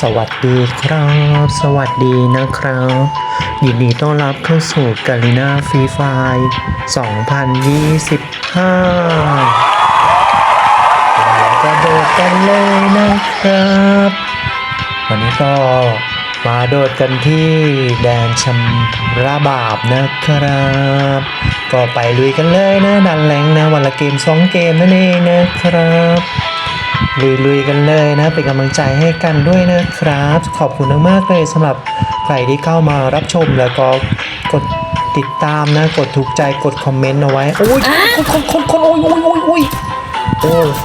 สวัสดีครับ สวัสดีนะครับ ยินดีต้อนรับเข้าสู่กาลิน่าฟรีไฟ2025เราก็โดดกันเลยนะครับ วันนี้ก็มาโดดกันที่แดนชำระบาปนะครับ ก็ไปลุยกันเลยนะดันแรงนะวันละเกมสองเกมนั่นเองนะครับ ลุยๆกันเลยนะ เป็นกำลังใจให้กันด้วยนะครับ ขอบคุณมากๆเลยสำหรับใครที่เข้ามารับชมแล้วก็กดติดตามนะ กดถูกใจกดคอมเมนต์เอาไว้โอ้ยคนคนคนโอ้ยโอ้ยโอ้ยโอ้ยโอ้โห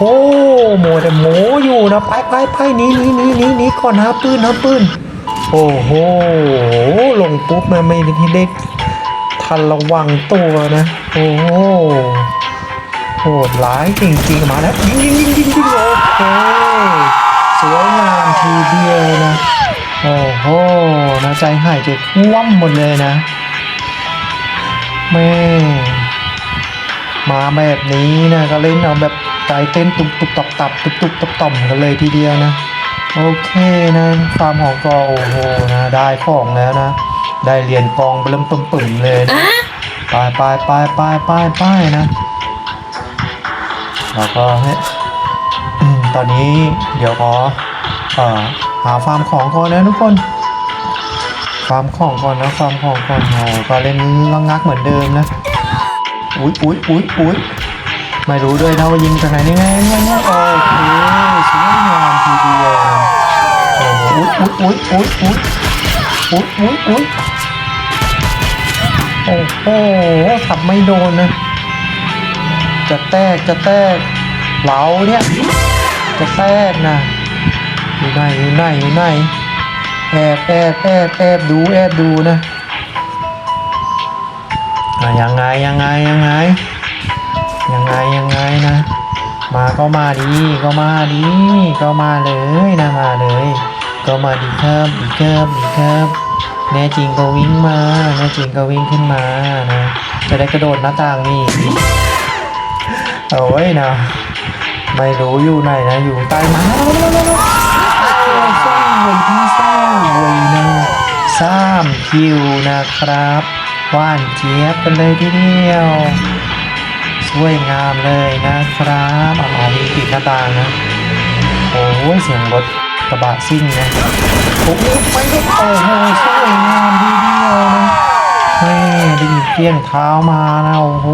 โมแต่โมอยู่นะไปไปไปหนีหนีหนีหนีหนีก่อนนะปืนนะปืนโอ้โหลงปุ๊บนะไม่ได้ทันระวังตัวนะ โอ้โห โหดร้ายจริงๆมาแล้วยิงยิงยิงยิงยิงโอเคสวยงามทีเดียวนะ โอ้โหนะใจหายใจคว่ำหมดเลยนะแม่มาแบบนี้นะก็เล่นเอาแบบใจเต้นตุบตุบตับตับตุบตุบตับต่อมกันเลยทีเดียวนะ โอเคนะฟาร์มของก็โอ้โหนะได้ของแล้วนะ ได้เหรียญกองเริ่มปึ่มๆเลยนะไปไปไปไปไปไปนะ แล้วก็ให้ตอนนี้เดี๋ยวขออหาฟาร์มของก่อนนะทุกคนฟาร์มของก่อนนะฟาร์มของก่อนโอ้ก็เล่นลังงักเหมือนเดิมนะอุ๊ยอุ๊ยอุ๊ยอุ๊ยไม่รู้ด้วยนะว่ายิงจากไหนนี่ไงไงไงโอเคสวยงามทีเดียวโอ้โหอุ๊ยอุ๊ยอุ๊ยอุ๊ยอุ๊ยอุ๊ยอุ๊ยโอ้โหขับไม่โดนนะ จะแตกจะแตกเหลาเนี่ยจะแตกนะอยู่ไหนอยู่ไหนอยู่ไหนแอบแอบแอบแอบดูแอบดูนะอะยังไงยังไงยังไงยังไงยังไงนะ มาก็มาดีก็มาดีก็มาเลยนะมาเลย ก็มาดีครับดีครับดีครับแน่จริงก็วิ่งมาแน่จริงก็วิ่งขึ้นมานะจะได้กระโดดหน้าต่างนี่ โอ้ยนะ ไม่รู้อยู่ไหนนะ อยู่ใต้น้ำซ่าวนที่ซ่าวนนะสามคิวนะครับว่านเจี๊ยบกันเลยทีเดียว สวยงามเลยนะครับอ๋อมีปิดหน้าต่างนะ โอ้ยเสียงรถกระบะซิ่งนะโอ้โหไปเลยโอ้โหสวยงามทีเดียวนะแม่ได้ยินเสียงเท้ามานะโอ้โห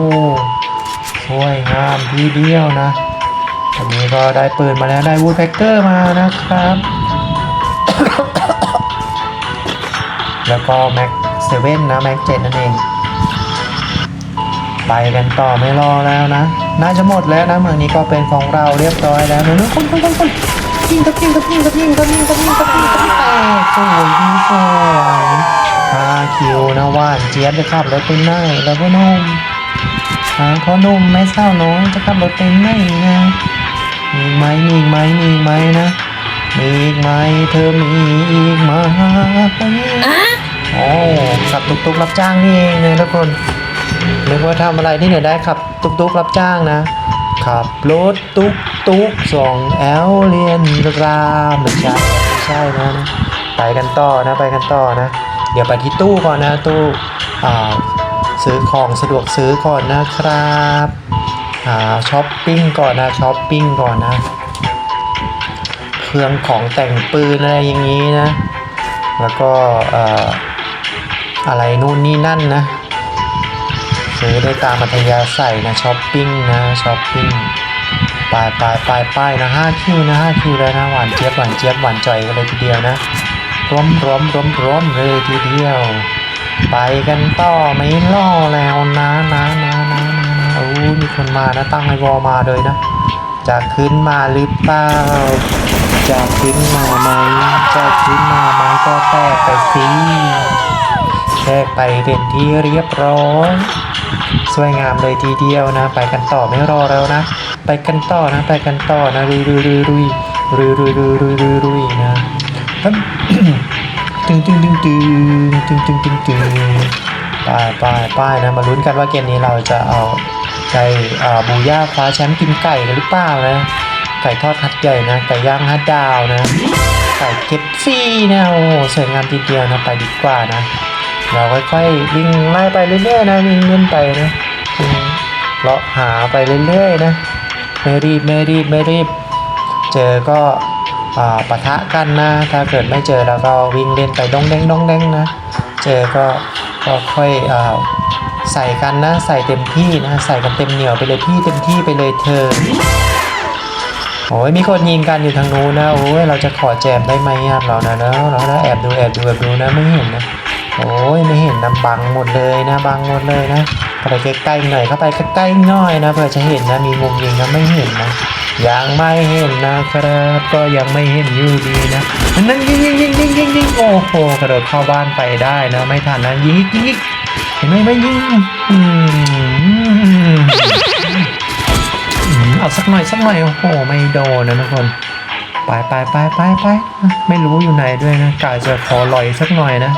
สวยงามทีเดียวนะอันนี้ก็ได้ปืนมาแล้วได้วูดแพ็กเกอร์มานะครับ แล้วก็แม็กเซเว่นนะแม็กเจ็ดนั่นเอง ไปกันต่อไม่รอแล้วนะ น่าจะหมดแล้วนะเมืองนี้ก็เป็นของเราเรียบร้อยแล้วนะคนคนคนคนยิงกับยิงกับยิงกับยิงกับยิงกับยิงกับยิงกับยิงแตกสวยที่สวยห้าคิวนะว่านเจี๊ยบจะขับรถไปไหนแล้วก็นุ่ม หาพ่อหนุ่มไม่เศร้าน้องจะขับรถเป็นไหมนะมีอีกไหมมีอีกไหมมีอีกไหมนะมีอีกไหมเธอมีอีกไหมโอ้ขับตุกตุกรับจ้างนี่เองนะทุกคนนึกว่าทำอะไรที่ไหนได้ขับตุกตุกรับจ้างนะขับรถตุกตุกส่องแอลเลียนรามไม่ใช่ไม่ใช่นะนะไปกันต่อนะไปกันต่อนะ เดี๋ยวไปที่ตู้ก่อนนะตู้อ่า ซื้อของสะดวกซื้อก่อนนะครับหาช้อปปิ้งก่อนนะช้อปปิ้งก่อนนะ เครื่องของแต่งปืนอะไรอย่างนี้นะ แล้วก็เอ่อะไรนู่นนี่นั่นนะ ซื้อได้ตามมัธยาศัยนะช้อปปิ้งนะช้อปปิ้งไปไปไปไปนะห้าคิวนะห้าคิวแล้วนะหวานเจี๊ยบหวานเจี๊ยบหวานจ่อยกันเลยทีเดียวนะร้อมร้อมร้อมร้อมเลยทีเดียว ไปกันต่อไม่รอแล้วนะนะนะนะนะนะโอ้ยมีคนมานะตั้งไอวอมาเลยนะ จะขึ้นมาหรือเปล่าจะขึ้นมาไหมจะขึ้นมาไหมก็แตกไปสิแตกไปเป็นที่เรียบร้อยสวยงามเลยทีเดียวนะ ไปกันต่อไม่รอแล้วนะ ไปกันต่อนะ ไปกันต่อนะรุยรุยรุยรุยรุยรุยรุยรุยรุยรุยนะ ตึงตึงตึงตึงตึงตึงตึงตึงไปไปไปนะมาลุ้นกันว่าเกมนี้เราจะเอาใจอ่บูย่าคว้าแชมป์กินไก่กันหรือเปล่านะ ไก่ทอดฮัดใหญ่นะ ไก่ย่างฮัดดาวนะใส่เก็บซี่นะโอ้สวยงามทีเดียวนะไปดีกว่านะ เราค่อยๆวิ่งไล่ไปเรื่อยๆนะวิ่งเล่นไปนะวิ่งเลาะหาไปเรื่อยๆนะไม่รีบไม่รีบไม่รีบ เจอก็ ปะทะกันนะ ถ้าเกิดไม่เจอแล้วก็วิ่งเล่นไปดองแดงดองแดงนะ เจอก็ก็ค่อยอใส่กันนะ ใส่เต็มที่นะ ใส่กันเต็มเหนียวไปเลยพี่เต็มที่ไปเลยเธอโอ้ยมีคนยิงกันอยู่ทางนู้นนะ โอ้ยเราจะขอแจมได้ไหมอะเรานะเนอะเรานะแอบดูแอบดูแอบดูนะไม่เห็นนะ โอ้ยไม่เห็นนะบังหมดเลยนะบังหมดเลยนะเข้าไปใกล้ๆหน่อยเข้าไปใกล้ๆหน่อยนะเพื่อจะเห็นนะมีมุมยิงนะไม่เห็นนะ ยังไม่เห็นนะครับ ก็ยังไม่เห็นอยู่ดีนะนั่นยิงยิงยิงยิงยิงยิงโอ้โหกระโดดเข้าบ้านไปได้นะ ไม่ทันนะยิงยิงเห็นไหมไม่ยิงอืมอืมเอาสักหน่อยสักหน่อยโอ้โหไม่โดนนะทุกคนไปไปไปไปไปไม่รู้อยู่ไหนด้วยนะกาจะขอลอยสักหน่อยนะ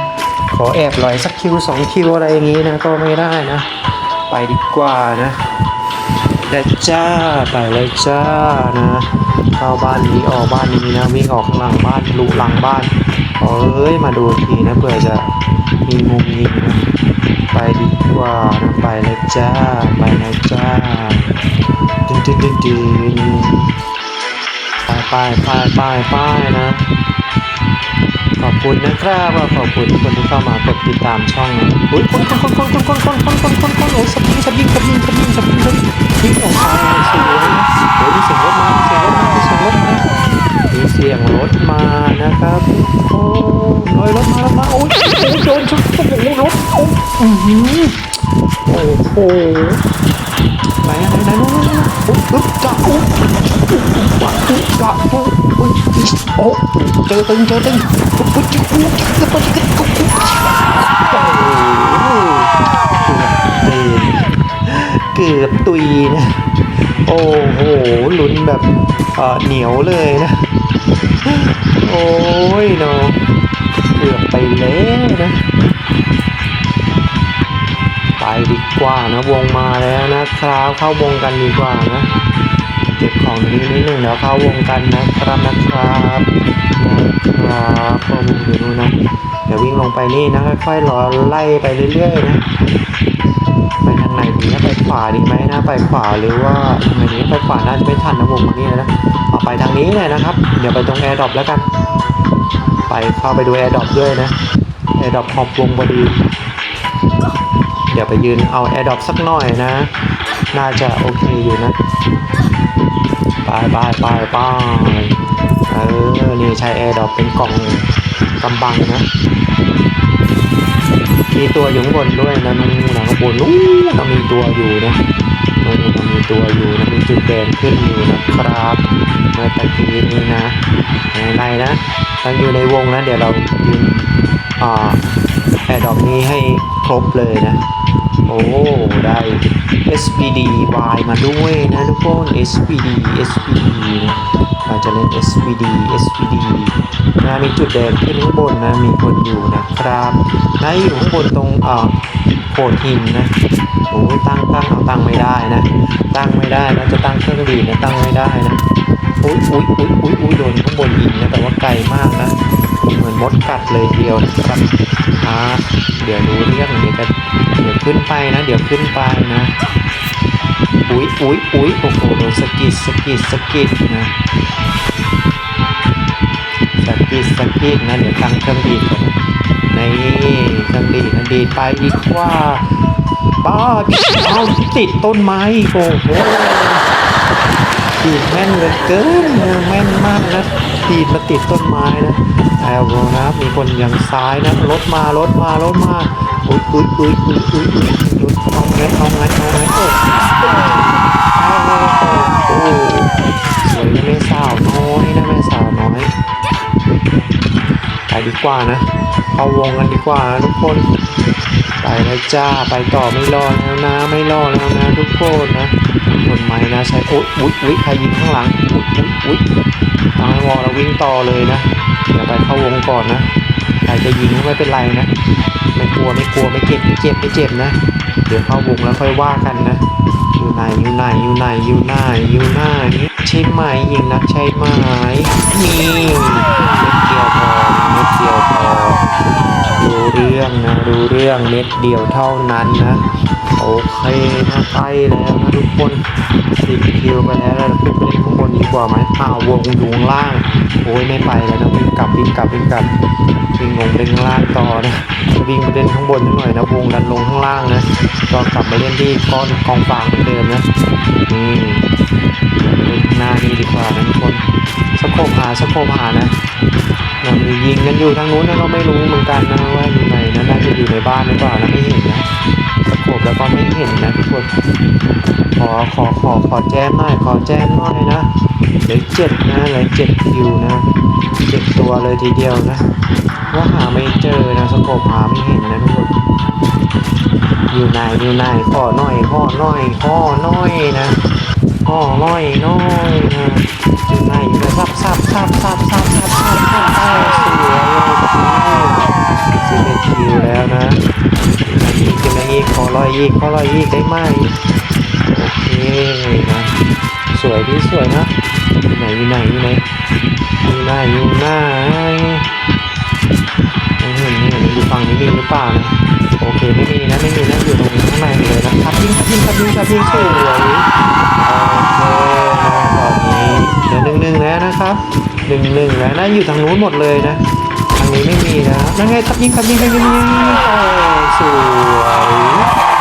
ขอแอบลอยสักคิวสองคิวอะไรอย่างนี้นะก็ไม่ได้นะ ไปดีกว่านะ เด็ดจ้าไปเลยจ้านะ เข้าบ้านนี้ออกบ้านนี้นะวิ่งออกข้างหลังบ้านลุหลังบ้านเอ้ยมาดูทีนะเผื่อจะมีมุมยิงนะไปดีกว่านะไปเลยจ้าไปเลยจ้าดึงดึงดึงดึงไปไปไปไปไปนะ ขอบคุณนะครับว่าขอบคุณทุกคนที่เข้ามากดติดตามช่องนะอุ้ยคนคนคนคนคนคนคนคนคนคนคนโอ้ยสปิงสปิงสปิงสปิงสปิงสปิงยิง อือหือโอ้โหไหนไหนไหนนู้นนู้นโอ้ยอึ๊บจ้าโอ้ยปะปุ๊ปะปุ๊อุ้ยโอ้เจอตึงเจอตึงปุ๊บปุ๊บจิ๊บปุ๊บจิ๊บปุ๊บจิ๊บปุ๊บปุ๊บโอ้เกือบตุยนะโอ้โหลุ้นแบบเหนียวเลยนะ โอ้ยเนาะเกือบไปแล้วนะ ดีกว่านะวงมาแล้วนะครับเข้าวงกันดีกว่านะเก็บของนี้นิดหนึ่งแล้วเข้าวงกันนะครับนะครับนะครับเข้าวงอยู่นู่นนะเดี๋ยววิ่งลงไปนี่นะค่อยๆรอไล่ไปเรื่อยๆนะไปทางไหนดีนะไปขวาดีไหมนะไปขวาหรือว่าทางไหนดีไปขวาน่าจะไม่ทันนะวงมานี่นะเอาไปทางนี้เลยนะครับ เดี๋ยวไปตรงแอร์ดรอปแล้วกัน ไปเข้าไปดูแอร์ดรอปด้วยนะแอร์ดรอปขอบวงพอดี เดี๋ยวไปยืนเอาแอร์ดรอปสักหน่อยนะ น่าจะโอเคอยู่นะไปไปไปไปเออ นี่ใช้แอร์ดรอปเป็นกล่องกำบังนะ มีตัวอยู่ข้างบนด้วยนะนู่นะข้างบนนู้นนะมีตัวอยู่นะนู่นนะมีตัวอยู่นะ มีจุดแดงขึ้นอยู่นะครับเมื่อตะกี้นี้นะในนะต้งอยู่ในวงนะ เดี๋ยวเรายืนอ่าแอร์ดรอปนี้ให้ รบเลยนะ โอ้ ได้ SPD Y มาด้วยนะทุกคน SPD SPD นะเราจะเล่น SPD SPD นะมีจุดแดงขึ้นข้างบนนะ มีคนอยู่นะครับนะอยู่ข้างบนตรงเอ่อโขดหินนะโอ้ตั้งตั้งเอาตั้งไม่ได้นะ ตั้งไม่ได้นะจะตั้งเครื่องดีนะตั้งไม่ได้นะอุ้ยอุ้ยอุ้ยอุ้ยอุ้ยโดนข้างบนยิงนะแต่ว่าไกลมากนะ เหมือนมดกัดเลยเดียวนะครับอ่าเดี๋ยวรู้เรื่องเดี๋ ยวจะเดี๋ยวขึ้นไปนะ เดี๋ยวขึ้นไปนะ อุ้ยอุ้ยอุ้ยโอ้โหโดนสกิดสกิดสกิดนะสกิดสกิดนะเดี๋ยวตั้งเครื่องดีดก่อนในเครื่องดีดนะดีดไปดีกว่าป้าเอาติดต้นไม้โอ้โห ตีดแม่นเหลือเกินแม่นมากนะตีดมาติดต้นไม้นะแอลโบนะมีคนอยังซ้ายนะรถมารถมารถมาอุ้ยอุ้ยอุ้ยอุ้ยอุ้ยอุ้ยอุ้ยเอาไงเอาไงเอาไงโอ้โอ้โหสวยนะแม่สาวน้อยนะแม่สาวน้อยไปดีกว่านะเข้าวงกันดีกว่านะทุกคน ไปแล้วจ้าไปต่อไม่รอแล้วนะ ไม่รอแล้วนะทุกคนนะคนไม้นะใช้อุ๊ยอุ๊ยอุ๊ยใครยิงข้างหลังอุ๊ยอุ๊ยอุ๊ยทางวอเราวิ่งต่อเลยนะเดี๋ยวไปเข้าวงก่อนนะใครจะยิงไม่เป็นไรนะ ไม่กลัวไม่กลัวไม่เจ็บไม่เจ็บไม่เจ็บนะ เดี๋ยวเข้าวงแล้วค่อยว่ากันนะอยู่ไหนอยู่ไหนอยู่ไหนอยู่ไหนอยู่ไหนใช่ไหมยิงนักใช่ไหมนี่เเม็ดเดียวพอรู้เรื่องนะรู้เรื่องเม็ดเดียวเท่านั้นนะโอเคนะใกล้แล้วนะทุกคนสิบคิวไปแล้วเราขึ้นไปล่นข้างบนดีกว่าไหมอ้าววงอยู่ข้างล่าง โอ้ยไม่ไปแล้วนะวิ่งกลับวิ่งกลับวิ่งกลับวิ่งลงไปข้างล่างต่อนะวิ่งไปเล่นข้างบนหน่อยนะวงดันลงข้างล่างนะก็กลับมาเล่นที่ก้อนกองฟางเหมือนเดิมนะอืมหน้านี้ดีกว่านะทุกคนสโคบหาสโคบหานะเรมันยิงกันอยู่ทางนู้นนะเราไม่รู้เหมือนกันนะว่าอยู่ไหนนะน่าจะอยู่ในบ้านหรือเปล่านะไม่เห็นนะสโคบแล้วก็ไม่เห็นนะทุกคนขอขอขอขอแจ้มหน่อยขอแจ้มหน่อยนะเหลือเจ็ดนะเหลือเจ็ดคิวนะเจ็ดตัวเลยทีเดียวนะว่าหาไม่เจอนะสโคบหาไม่เห็นนะทุกคนอยู่ไหนอยู่ไหนขอหน่อยขอหน่อยขอหน่อยนะ ขอหน่อยน่อยนะไล่ไหนซับซับซับซับซับซับซับซับซับสวยสิบเอ็ดคิวแล้วนะอีกกินอะไรอีกขอร้อยอีกขอร้อยอีกได้ไหมโอเคนะสวยที่สวยนะไหนอยู่ไหนอยู่ไหนอยู่ไหนอยู่ไหนไม่เห็นไม่เห็นอยู่ฝั่งนี้มีหรือเปล่านะโอเคไม่มีนะไม่มีนะอยู่ตรงนี้ข้างในเลยนะครับยิงครับยิงครับยิงครับยิงสวย หนึ่งหนึ่งแล้วนะอยู่ทางนู้นหมดเลยนะ ทางนี้ไม่มีนะ นั่นไงทับยิงทับยิงทับยิงยิงยิงยิงโอ้สวย